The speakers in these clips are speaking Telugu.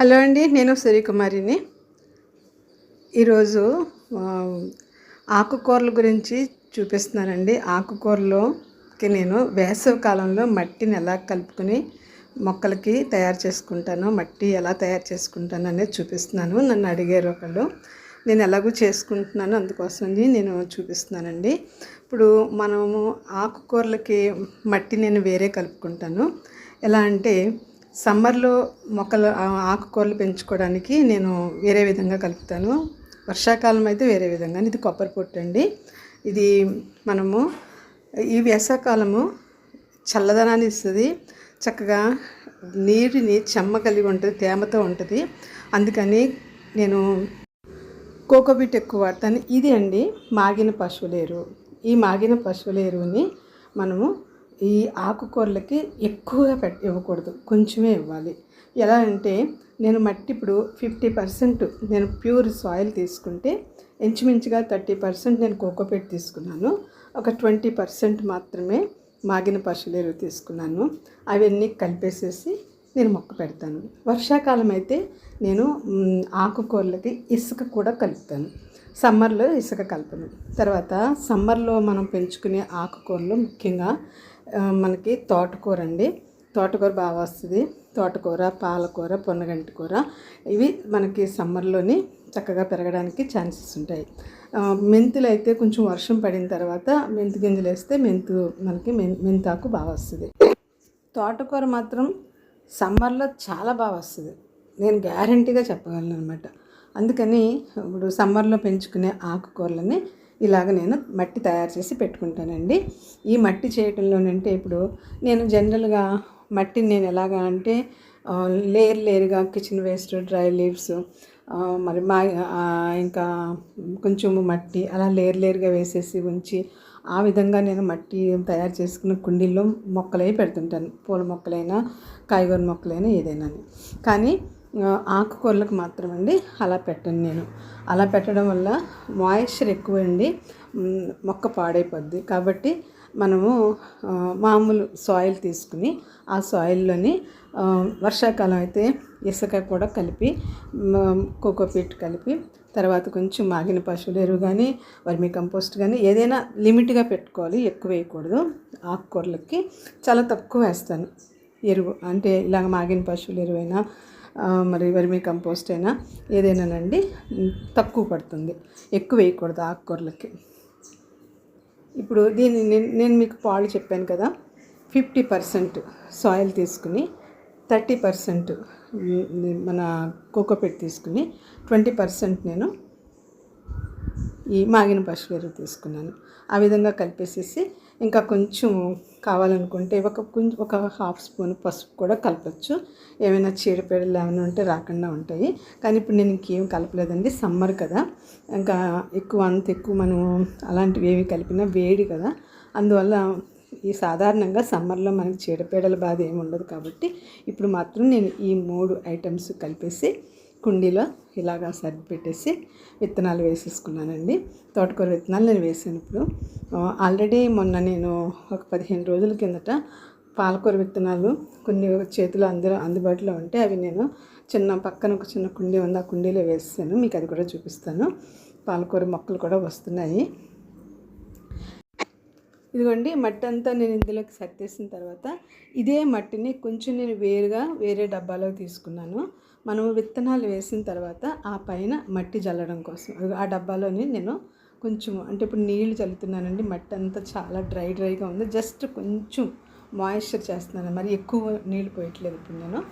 హలో అండి నేను సూర్యకుమారిని. ఈరోజు ఆకుకూరల గురించి చూపిస్తున్నానండి. ఆకుకూరలోకి నేను వేసవి కాలంలో మట్టిని ఎలా కలుపుకొని మొక్కలకి తయారు చేసుకుంటాను మట్టి ఎలా తయారు చేసుకుంటాను అనేది చూపిస్తున్నాను. నన్ను అడిగారు ఒకళ్ళు నేను ఎలాగూ చేసుకుంటున్నాను అందుకోసమని నేను చూపిస్తున్నానండి. ఇప్పుడు మనము ఆకుకూరలకి మట్టి నేను వేరే కలుపుకుంటాను. ఎలా అంటే సమ్మర్లో మొక్కలు ఆకుకూరలు పెంచుకోవడానికి నేను వేరే విధంగా కలుపుతాను. వర్షాకాలం అయితే వేరే విధంగా. ఇది కొబ్బరి పొట్టు అండి. ఇది మనము ఈ వేసవకాలము చల్లదనాన్ని ఇస్తుంది. చక్కగా నీటిని చెమ్మ కలిగి ఉంటుంది తేమతో ఉంటుంది. అందుకని నేను కోకోబీట్ ఎక్కువ వాడతాను. ఇది అండి మాగిన పశువుల ఎరువు ఈ మాగిన పశువుల ఎరువుని మనము ఈ ఆకుకూరలకి ఎక్కువగా పెట్ ఇవ్వకూడదు. కొంచెమే ఇవ్వాలి. ఎలా అంటే నేను మట్టి ఇప్పుడు ఫిఫ్టీ పర్సెంట్ నేను ప్యూర్ సాయిల్ తీసుకుంటే ఇంచుమించుగా థర్టీ పర్సెంట్ నేను కోకోపీట్ తీసుకున్నాను. ఒక ట్వంటీ పర్సెంట్ మాత్రమే మాగిన పశువుల తీసుకున్నాను. అవన్నీ కలిపేసేసి నేను మొక్క పెడతాను. వర్షాకాలం అయితే నేను ఆకుకూరలకి ఇసుక కూడా కలుపుతాను. సమ్మర్లో ఇసుక కలపను. తర్వాత సమ్మర్లో మనం పెంచుకునే ఆకుకూరలు ముఖ్యంగా మనకి తోటకూర అండి. తోటకూర బాగా వస్తుంది. తోటకూర పాలకూర పొన్నగంటి కూర. ఇవి మనకి సమ్మర్లోని చక్కగా పెరగడానికి ఛాన్సెస్ ఉంటాయి. మెంతులు అయితే కొంచెం వర్షం పడిన తర్వాత మెంతు గింజలు వేస్తే మెంతు మనకి మెంతాకు బాగా వస్తుంది. తోటకూర మాత్రం సమ్మర్లో చాలా బాగా వస్తుంది. నేను గ్యారంటీగా చెప్పగలను అనమాట అందుకని ఇప్పుడు సమ్మర్లో పెంచుకునే ఆకుకూరలని ఇలాగ నేను మట్టి తయారు చేసి పెట్టుకుంటానండి. ఈ మట్టి చేయటంలోనంటే ఇప్పుడు నేను జనరల్గా మట్టిని నేను ఎలాగా అంటే లేయర్ లేయర్గా కిచెన్ వేస్ట్ డ్రై లీవ్స్ మరి మా ఇంకా కొంచెం మట్టి అలా లేయర్ లేయర్గా వేసేసి ఉంచి ఆ విధంగా నేను మట్టి తయారు చేసుకున్న కుండీల్లో మొక్కలై పెడుతుంటాను. పూల మొక్కలైనా కాయగూర మొక్కలైనా ఏదైనా కానీ ఆకుకూరలకు మాత్రం అండి అలా పెట్టను నేను. అలా పెట్టడం వల్ల మాయిశ్చర్ ఎక్కువ అండి మొక్క పాడైపోద్ది. కాబట్టి మనము మామూలు సాయిల్ తీసుకుని ఆ సాయిల్లోని వర్షాకాలం అయితే ఇసుక కూడా కలిపి కోకోపీట్ కలిపి తర్వాత కొంచెం మాగిన పశువుల ఎరువు కానీ వర్మి కంపోస్ట్ కానీ ఏదైనా లిమిట్గా పెట్టుకోవాలి ఎక్కువ వేయకూడదు. ఆకుకూరలకి చాలా తక్కువ వేస్తాను. ఎరువు అంటే ఇలాగ మాగిన పశువుల ఎరువైనా మరి వర్మి కంపోస్ట్ అయినా ఏదైనానండి తక్కువ పడుతుంది. ఎక్కువ వేయకూడదు ఆకుకూరలకి. ఇప్పుడు దీన్ని నేను నేను మీకు పాలు చెప్పాను కదా ఫిఫ్టీ పర్సెంట్ సాయిల్ తీసుకుని థర్టీ పర్సెంట్ మన కోకోపెట్ తీసుకుని ట్వంటీ పర్సెంట్ నేను ఈ మాగిన పశువు ఎరువు తీసుకున్నాను. ఆ విధంగా కలిపేసేసి ఇంకా కొంచెం కావాలనుకుంటే ఒక కొంచెం ఒక హాఫ్ స్పూన్ పసుపు కూడా కలపచ్చు. ఏమైనా చీడపీడలు ఏమైనా ఉంటే రాకుండా ఉంటాయి. కానీ ఇప్పుడు నేను ఇంకేం కలపలేదండి. సమ్మర్ కదా. ఇంకా ఎక్కువ అంత ఎక్కువ మనం అలాంటివి ఏవి కలిపినా వేడి కదా. అందువల్ల ఈ సాధారణంగా సమ్మర్లో మనకి చీడపీడల బాధ ఏమి ఉండదు కాబట్టి ఇప్పుడు మాత్రం నేను ఈ మూడు ఐటమ్స్ కలిపేసి కుండీలో ఇలాగా సర్ది పెట్టేసి విత్తనాలు వేసేసుకున్నానండి. తోటకూర విత్తనాలు నేను వేసాను ఇప్పుడు. ఆల్రెడీ మొన్న నేను ఒక పదిహేను రోజుల కిందట పాలకూర విత్తనాలు కొన్ని చేతులు అందులో అందుబాటులో ఉంటే అవి నేను చిన్న పక్కన ఒక చిన్న కుండీ ఉంది ఆ కుండీలో వేసాను. మీకు అది కూడా చూపిస్తాను. పాలకూర మొక్కలు కూడా వస్తున్నాయి. ఇదిగోండి మట్టి అంతా నేను ఇందులోకి సర్దేసిన తర్వాత ఇదే మట్టిని కొంచెం నేను వేరుగా వేరే డబ్బాలో తీసుకున్నాను. మనం విత్తనాలు వేసిన తర్వాత ఆ పైన మట్టి జల్లడం కోసం. ఆ డబ్బాలోని నేను కొంచెం అంటే ఇప్పుడు నీళ్ళు చల్లుతున్నానండి మట్టి అంతా చాలా డ్రై డ్రైగా ఉంది. జస్ట్ కొంచెం మాయిశ్చర్ చేస్తున్నాను. మరి ఎక్కువ నీళ్ళు పోయట్లేదు ఇప్పుడు నేను.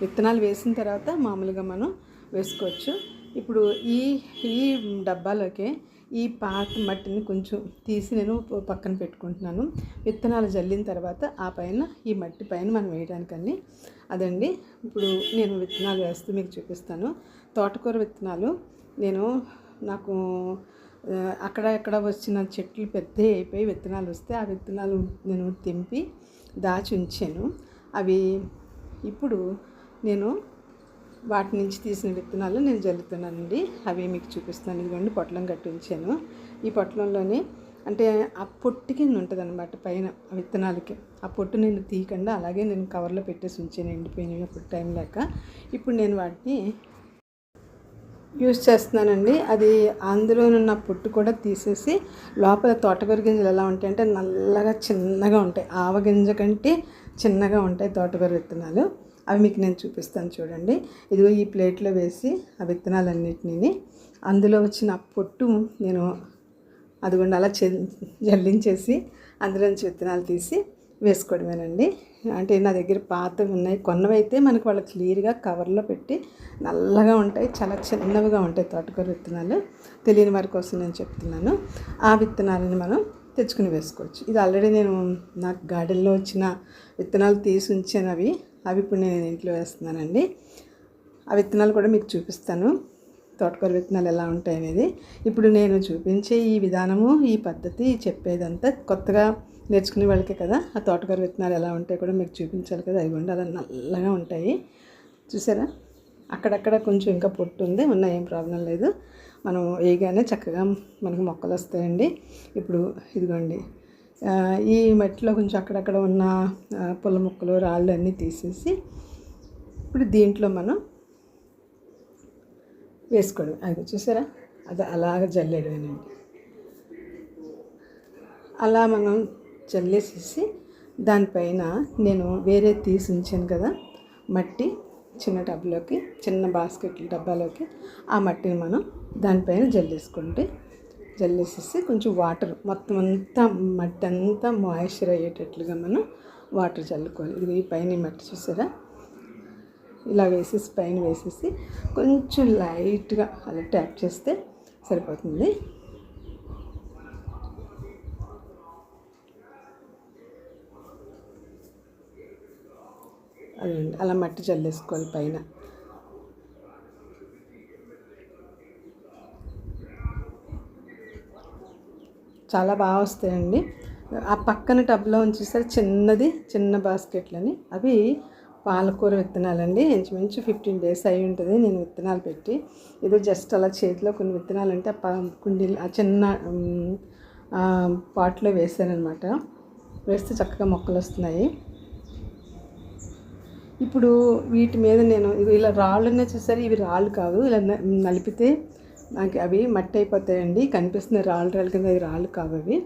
విత్తనాలు వేసిన తర్వాత మామూలుగా మనం వేసుకోవచ్చు. ఇప్పుడు ఈ ఈ డబ్బాలోకి ఈ పాత మట్టిని కొంచెం తీసి నేను పక్కన పెట్టుకుంటున్నాను. విత్తనాలు జల్లిన తర్వాత ఆ పైన ఈ మట్టి పైన మనం వేయడానికని అదండి ఇప్పుడు నేను విత్తనాలు వేస్తూ మీకు చూపిస్తాను. తోటకూర విత్తనాలు నేను నాకు అక్కడ ఎక్కడ వచ్చిన చెట్లు పెద్ద అయిపోయి విత్తనాలు వస్తే ఆ విత్తనాలు నేను తెంపి దాచి ఉంచాను. అవి ఇప్పుడు నేను వాటి నుంచి తీసిన విత్తనాలు నేను జల్లుతున్నానండి. అవి మీకు చూపిస్తాను ఇదిగోండి పొట్లం కట్టి ఉంచాను. ఈ పొట్లంలోని అంటే ఆ పొట్టు కింద ఉంటుంది అనమాట పైన విత్తనాలకి. ఆ పొట్టు నేను తీయకుండా అలాగే నేను కవర్లో పెట్టేసి ఉంచాను ఎండిపోయినవి అప్పుడు టైం లేక. ఇప్పుడు నేను వాటిని యూస్ చేస్తున్నానండి. అది అందులోనున్న పొట్టు కూడా తీసేసి లోపల తోటకూర గింజలు ఎలా ఉంటాయి అంటే నల్లగా చిన్నగా ఉంటాయి. ఆవగింజ కంటే చిన్నగా ఉంటాయి తోటకూర విత్తనాలు. అవి మీకు నేను చూపిస్తాను చూడండి. ఇదిగో ఈ ప్లేట్లో వేసి ఆ విత్తనాలన్నిటిని అందులో వచ్చిన పొట్టు నేను అదిగోండి అలా చె జల్లించేసి అందులో నుంచి విత్తనాలు తీసి వేసుకోవడమేనండి. అంటే నా దగ్గర పాతవి ఉన్నాయి. కొన్నవైతే మనకు వాళ్ళు క్లియర్గా కవర్లో పెట్టి నల్లగా ఉంటాయి. చాలా చిన్నవిగా ఉంటాయి తోటకూర విత్తనాలు. తెలియని వారి కోసం నేను చెప్తున్నాను. ఆ విత్తనాలని మనం తెచ్చుకుని వేసుకోవచ్చు. ఇది ఆల్రెడీ నేను నాకు గార్డెన్లో వచ్చిన విత్తనాలు తీసి ఉంచాను అవి అవి ఇప్పుడు నేను ఇంట్లో వేస్తున్నానండి. ఆ విత్తనాలు కూడా మీకు చూపిస్తాను. తోటకూర విత్తనాలు ఎలా ఉంటాయి అనేది. ఇప్పుడు నేను చూపించే ఈ విధానము ఈ పద్ధతి చెప్పేదంతా కొత్తగా నేర్చుకునే వాళ్ళకే కదా. ఆ తోటకూర విత్తనాలు ఎలా ఉంటాయి కూడా మీకు చూపించాలి కదా. అవి ఉండాలి అలా నల్లగా ఉంటాయి. చూసారా? అక్కడక్కడ కొంచెం ఇంకా పొట్టు ఉంది ఉన్న ఏం ప్రాబ్లం లేదు. మనం వేయగానే చక్కగా మనకు మొక్కలు వస్తాయండి. ఇప్పుడు ఇదిగోండి ఈ మట్టిలో కొంచెం అక్కడక్కడ ఉన్న పుల్ల ముక్కలు రాళ్ళు అన్నీ తీసేసి ఇప్పుడు దీంట్లో మనం వేసుకోవడం. అది చూసారా? అది అలాగ జల్లేయడమేనండి అలా మనం చల్లేసేసి దానిపైన నేను వేరే తీసి ఉంచాను కదా మట్టి చిన్న టబ్లోకి చిన్న బాస్కెట్ డబ్బాలోకి ఆ మట్టిని మనం దానిపైన జల్లేసుకుంటే జల్లేసేసి కొంచెం వాటర్ మొత్తం అంతా మట్టి అంతా మాయిశ్చర్ అయ్యేటట్లుగా మనం వాటర్ చల్లుకోవాలి. ఇది ఈ పైన మట్టి చూసారా? ఇలా వేసేసి పైన వేసేసి కొంచెం లైట్గా అలా ట్యాప్ చేస్తే సరిపోతుంది. అదండి అలా మట్టి చల్లేసుకోవాలి పైన. చాలా బాగా వస్తాయండి. ఆ పక్కన టబ్లో ఉంచేసరి చిన్నది చిన్న బాస్కెట్లని. అవి పాలకూర విత్తనాలండి. ఇంచుమించు ఫిఫ్టీన్ డేస్ అయి ఉంటుంది నేను విత్తనాలు పెట్టి. ఏదో జస్ట్ అలా చేతిలో కొన్ని విత్తనాలు అంటే ఆ కుండీలు ఆ చిన్న పాట్లో వేసానమాట వేస్తే చక్కగా మొక్కలు వస్తున్నాయి. ఇప్పుడు వీటి మీద నేను ఇవి ఇలా రాళ్ళనే చూసారు? ఇవి రాళ్ళు కాదు. ఇలా నలిపితే నాకు అవి మట్టి అయిపోతాయండి కనిపిస్తున్న రాళ్ళు రాళ్ళ కింద అవి రాళ్ళు కావు అవి.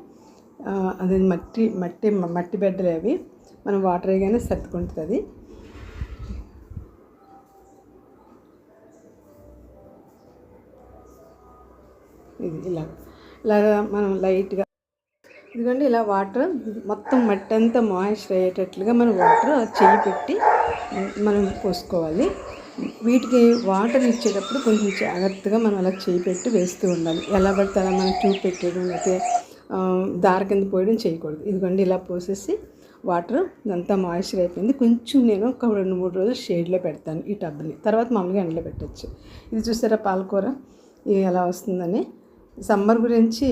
అది మట్టి మట్టి మట్టి బెడ్డలే అవి. మనం వాటర్ వేయగానే సర్దుకుంటుంది అది. ఇది ఇలా. ఇలాగా మనం లైట్గా ఇదిగోండి ఇలా వాటర్ మొత్తం మట్టి అంతా మాయిశ్చర్ అయ్యేటట్లుగా మనం వాటర్ చెయ్యి పెట్టి మనం పోసుకోవాలి. వీటికి వాటర్ ఇచ్చేటప్పుడు కొంచెం జాగ్రత్తగా మనం అలా చేయి పెట్టి వేస్తూ ఉండాలి. ఎలా పడితే అలా మనం ట్యూబ్ పెట్టేయడం అయితే దార కింద పోయడం చేయకూడదు. ఇదిగోండి ఇలా పోసేసి వాటర్ ఇదంతా మాయిశ్చర్ అయిపోయింది. కొంచెం నేను ఒక రెండు మూడు రోజులు షేడ్లో పెడతాను ఈ టబ్ని తర్వాత మామూలుగా ఎండలో పెట్టచ్చు. ఇది చూసారా పాలకూర? ఇది ఎలా వస్తుందని? సమ్మర్ గురించి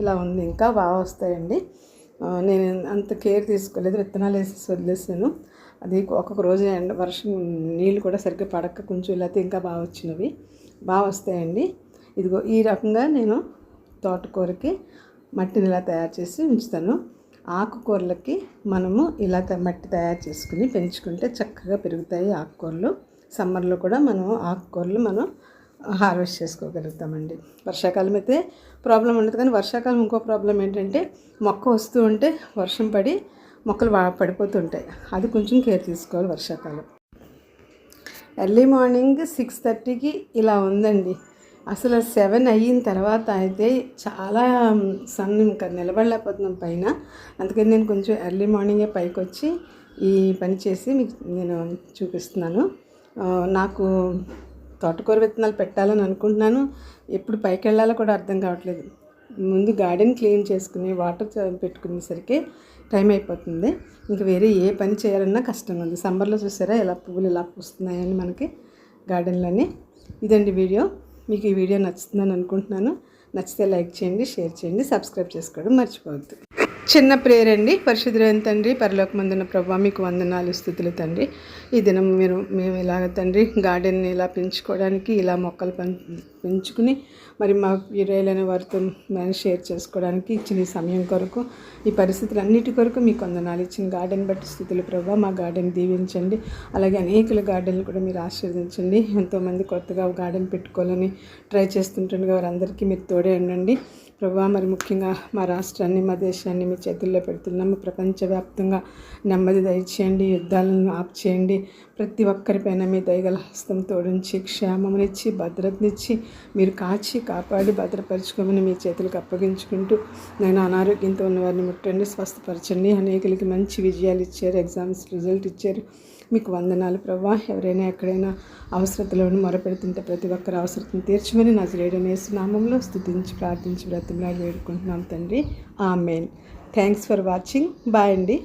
ఇలా ఉంది. ఇంకా బాగా వస్తాయండి. నేను అంత కేర్ తీసుకోలేదు. విత్తనాలు వేసి వదిలేసాను. అది ఒక్కొక్క రోజు ఎండ వర్షం నీళ్ళు కూడా సరిగ్గా పడక కొంచెం లేకపోతే ఇంకా బాగా వచ్చినవి. బాగా వస్తాయండి. ఇదిగో ఈ రకంగా నేను తోటకూరకి మట్టిని ఇలా తయారు చేసి ఉంచుతాను. ఆకుకూరలకి మనము ఇలా మట్టి తయారు చేసుకుని పెంచుకుంటే చక్కగా పెరుగుతాయి ఆకుకూరలు. సమ్మర్లో కూడా మనం ఆకుకూరలు మనం హార్వెస్ట్ చేసుకోగలుగుతామండి. వర్షాకాలం అయితే ప్రాబ్లం ఉండదు. కానీ వర్షాకాలం ఇంకో ప్రాబ్లం ఏంటంటే మొక్క వస్తూ ఉంటే వర్షం పడి మొక్కలు పడిపోతుంటాయి. అది కొంచెం కేర్ తీసుకోవాలి వర్షాకాలం. ఎర్లీ మార్నింగ్ సిక్స్ థర్టీకి ఇలా ఉందండి. అసలు సెవెన్ అయిన తర్వాత అయితే చాలా సన్ ఇంకా నిలబడలేకపోతున్నాం పైన. అందుకని నేను కొంచెం ఎర్లీ మార్నింగే పైకి వచ్చి ఈ పని చేసి మీకు నేను చూపిస్తున్నాను. నాకు తోటకూర విత్తనాలు పెట్టాలని అనుకుంటున్నాను. ఎప్పుడు పైకి వెళ్ళాలో కూడా అర్థం కావట్లేదు. ముందు గార్డెన్ క్లీన్ చేసుకుని వాటర్ పెట్టుకునేసరికి టైం అయిపోతుంది. ఇంకా వేరే ఏ పని చేయాలన్నా కష్టం. ఉంది సమ్మర్లో చూసారా? ఎలా పువ్వులు ఇలా పూస్తున్నాయని మనకి గార్డెన్లోని. ఇదండి వీడియో. మీకు ఈ వీడియో నచ్చుతుందని అనుకుంటున్నాను. నచ్చితే లైక్ చేయండి షేర్ చేయండి సబ్స్క్రైబ్ చేసుకోవడం మర్చిపోవద్దు. చిన్న ప్రేయర్ అండి. పరిశుద్ధులైన తండ్రి పరలోకమందున ప్రభావ మీకు వందనాలు స్థుతులు తండ్రి. ఈ దినం మీరు మేము ఇలాగ తండ్రి గార్డెన్ని ఇలా పెంచుకోవడానికి ఇలా మొక్కలు పెంచుకుని మరి మా వీడియోలైన వారితో నేను షేర్ చేసుకోవడానికి ఇచ్చిన ఈ సమయం కొరకు ఈ పరిస్థితులు అన్నిటి కొరకు మీకు వందనాలు. ఇచ్చిన గార్డెన్ బట్టి స్థితులు ప్రభావ మా గార్డెన్ దీవించండి. అలాగే అనేకుల గార్డెన్లు కూడా మీరు ఆశీర్వదించండి. ఎంతోమంది కొత్తగా గార్డెన్ పెట్టుకోవాలని ట్రై చేస్తుంటుండగా వారందరికీ మీరు తోడే ఉండండి. ప్రభా మరి ముఖ్యంగా మా రాష్ట్రాన్ని మా దేశాన్ని మీ చేతుల్లో పెడుతున్నాము. ప్రపంచవ్యాప్తంగా నెమ్మది దయచేయండి. యుద్ధాలను ఆప్ చేయండి ప్రతి ఒక్కరిపైన మీ దయగల హస్తం తోడించి క్షేమమునిచ్చి భద్రతనిచ్చి మీరు కాచి కాపాడి భద్రపరచుకోమని మీ చేతులకు అప్పగించుకుంటూ నేను అనారోగ్యంతో ఉన్న వారిని ముట్టండి స్వస్థపరచండి. అనేకులకి మంచి విజయాలు ఇచ్చారు ఎగ్జామ్స్ రిజల్ట్ ఇచ్చారు. మీకు వందనాలు ప్రభా ఎవరైనా ఎక్కడైనా అవసరతలను మొరపెడుతుంటే ప్రతి ఒక్కరి అవసరతను తీర్చమని నా శ్రేడనేసి నామంలో స్థుతించి ప్రార్థించి బ్రతిమలాడి వేడుకుంటున్నాం తండ్రి. ఆ main thanks for watching. Bye అండి.